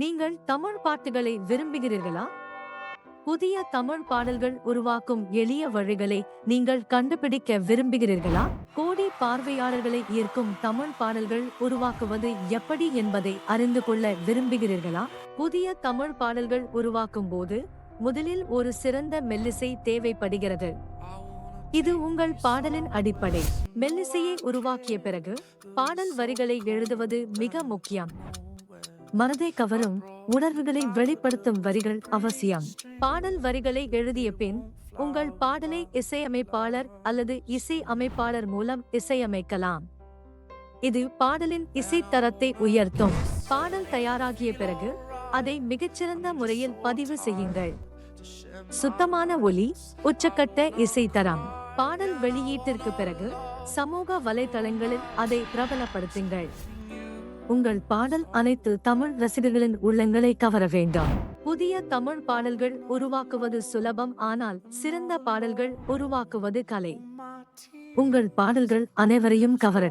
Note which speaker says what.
Speaker 1: நீங்கள் தமிழ் பாட்டுகளை விரும்புகிறீர்களா? புதிய தமிழ் பாடல்கள் உருவாக்கும் எளிய வழிகளை நீங்கள் கண்டுபிடிக்க விரும்புகிறீர்களா? கோடி பார்வையாளர்களை ஈர்க்கும் தமிழ் பாடல்கள் உருவாக்குவது எப்படி என்பதை அறிந்து கொள்ள விரும்புகிறீர்களா? புதிய தமிழ் பாடல்கள் உருவாக்கும் போது முதலில் ஒரு சிறந்த மெல்லிசை தேவைப்படுகிறது. இது உங்கள் பாடலின் அடிப்படை. மெல்லிசையை உருவாக்கிய பிறகு பாடல் வரிகளை எழுதுவது மிக முக்கியம். மனதை கவரும் உணர்வுகளை வெளிப்படுத்தும் வரிகள் அவசியம். பாடல் வரிகளை எழுதிய பின் உங்கள் பாடலை இசையமைப்பாளர் அல்லது இசை அமைப்பாளர் மூலம் இசையமைக்கலாம். இது பாடலின் இசை தரத்தை உயர்த்தும். பாடல் தயாராகிய பிறகு அதை மிகச்சிறந்த முறையில் பதிவு செய்யுங்கள். சுத்தமான ஒலி உச்சக்கட்ட இசை தரம் பாடல் வெளியீட்டிற்கு பிறகு சமூக வலைதளங்களில் அதை பிரபலப்படுத்துங்கள். உங்கள் பாடல் அனைத்து தமிழ் ரசிகர்களின் உள்ளங்களை கவர வேண்டாம். புதிய தமிழ் பாடல்கள் உருவாக்குவது சுலபம் ஆனால் சிறந்த பாடல்கள் உருவாக்குவது கலை. உங்கள் பாடல்கள் அனைவரையும் கவர